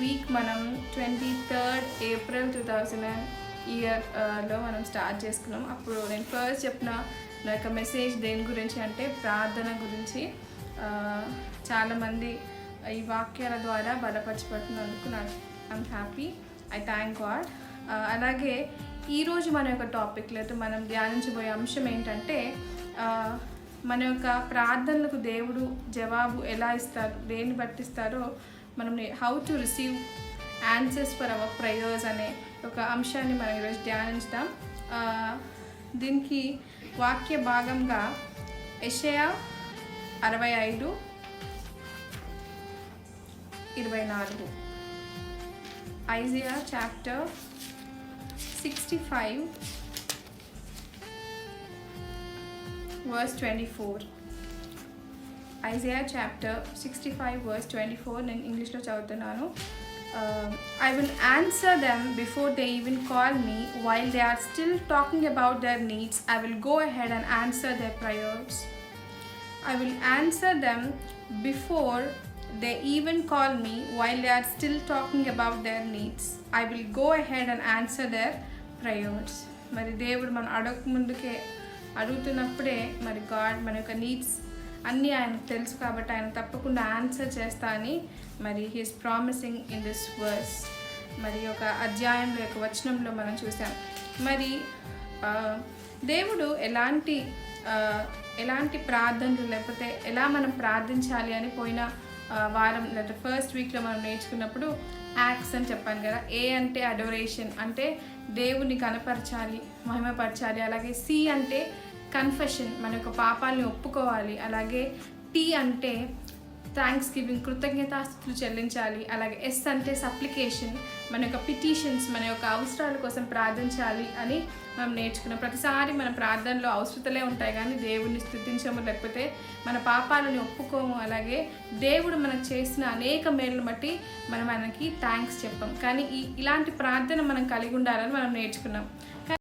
Week మనం twenty third April two thousand ఇయర్లో మనం స్టార్ట్ చేసుకున్నాం. అప్పుడు నేను ఫస్ట్ చెప్పిన నా యొక్క మెసేజ్ దేని గురించి అంటే ప్రార్థన గురించి. చాలామంది ఈ వాక్యాల ద్వారా బలపరచబడుతున్నందుకు నాకు I'm happy I thank God అలాగే ఈరోజు మన యొక్క టాపిక్ లేదా మనం ధ్యానించబోయే అంశం ఏంటంటే మన యొక్క ప్రార్థనలకు దేవుడు జవాబు ఎలా ఇస్తారు దేన్ని బట్టిస్తారో మనం how to receive answers for our prayers అనే ఒక అంశాన్ని మనం ఈరోజు ధ్యానించుదాం. దీనికి వాక్య భాగంగా ఎషయా అరవై ఐదు ఇరవై నాలుగు. Isaiah chapter sixty five verse twenty four Isaiah chapter sixty five verse twenty four నేను ఇంగ్లీష్లో చదువుతున్నాను. I will answer them before they even call me while they are still talking about their needs I will go ahead and answer their prayers I will answer them before they even call me while they are still talking about their needs I will go ahead and answer their prayers. మరి దేవుడు మనం అడగక ముందుకే అడుగుతున్నప్పుడే మరి God మన యొక్క needs అన్నీ ఆయనకు తెలుసు కాబట్టి ఆయన తప్పకుండా ఆన్సర్ చేస్తా అని మరి he's promising in this verse మరి ఒక అధ్యాయంలో యొక్క వచనంలో మనం చూసాం. మరి దేవుడు ఎలాంటి ఎలాంటి ప్రార్థనలు లేకపోతే ఎలా మనం ప్రార్థించాలి అని పోయిన వారం లేదా ఫస్ట్ వీక్లో మనం నేర్చుకున్నప్పుడు యాక్స్ అని చెప్పాను కదా ఏ అంటే అడోరేషన్ అంటే దేవుని కనపరచాలి మహిమపరచాలి అలాగే సి అంటే కన్ఫెషన్ మన యొక్క పాపాలని ఒప్పుకోవాలి. అలాగే టీ అంటే థ్యాంక్స్ గివింగ్ కృతజ్ఞతాస్థుతులు చెల్లించాలి. అలాగే ఎస్ అంటే సప్లికేషన్ మన యొక్క పిటిషన్స్ మన యొక్క అవసరాల కోసం ప్రార్థించాలి అని మనం నేర్చుకున్నాం. ప్రతిసారి మన ప్రార్థనలో అవసరతలే ఉంటాయి కానీ దేవుడిని స్థుతించము లేకపోతే మన పాపాలను ఒప్పుకోము. అలాగే దేవుడు మనకు చేసిన అనేక మేలును బట్టి మనం ఆయనకి థ్యాంక్స్ చెప్పాం. కానీ ఈ ఇలాంటి ప్రార్థన మనం కలిగి ఉండాలని మనం నేర్చుకున్నాం.